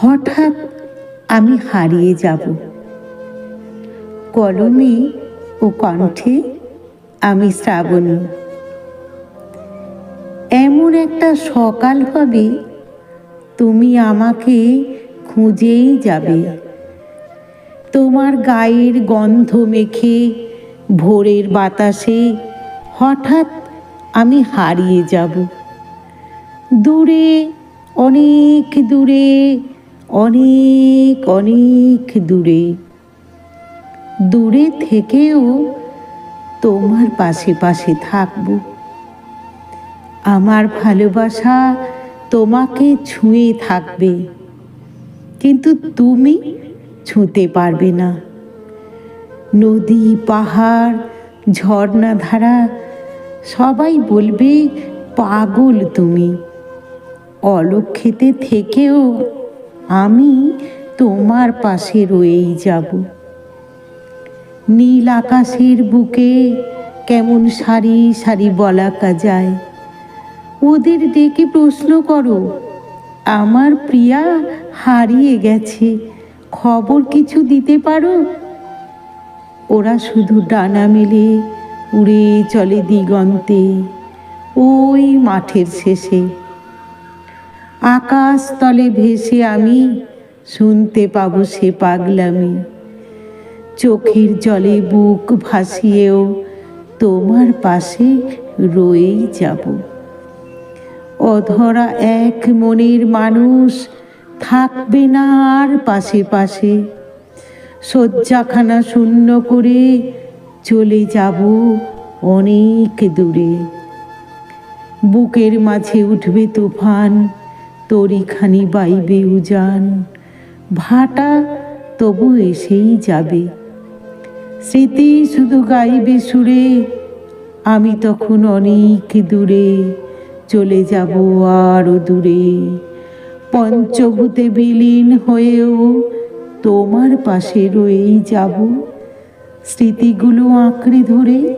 হঠাৎ আমি হারিয়ে যাব। কলমে ও কণ্ঠে আমি শ্রাবণী। এমন একটা সকাল হবে, তুমি আমাকে খুঁজেই যাবে। তোমার গায়ের গন্ধ মেখে ভোরের বাতাসে হঠাৎ আমি হারিয়ে যাব। দূরে অনেক দূরে, অনেক অনেক দূরে। দূরে থেকেও তোমার পাশে পাশে থাকব। আমার ভালোবাসা তোমাকে ছুঁয়ে থাকবে, কিন্তু তুমি ছুঁতে পারবে না। নদী, পাহাড় ঝর্ণা ধারা সবাই বলবে, পাগল তুমি। অলক্ষেতে থেকেও আমি তোমার পাশে রয়েই যাব। নীল আকাশের বুকে কেমন সারি সারি বলাকা যায় ওদের ডেকে প্রশ্ন করো, আমার প্রিয়া হারিয়ে গেছে, খবর কিছু দিতে পারো? ওরা শুধু ডানা মেলে উড়ে চলে দিগন্তে, ওই মাঠের শেষে। আকাশ তলে ভেসে আমি শুনতে পাব সে পাগলামি। চোখের জলে বুক ভাসিয়েও তোমার পাশে রয়েই যাব। অধরা এক মনের মানুষ থাকবে না আর পাশে পাশে। শয্যাখানা শূন্য করে চলে যাব অনেক দূরে। বুকের মাঝে উঠবে তুফান তরিখানি বাইবে উজান। ভাটা তবু এসেই যাবে। স্মৃতি শুধু গাইবে সুরে, আমি তখন অনেক দূরে চলে যাব আরও দূরে। পঞ্চভূতে বিলীন হয়েও তোমার পাশে রয়েই যাব। স্মৃতিগুলো আঁকড়ে ধরে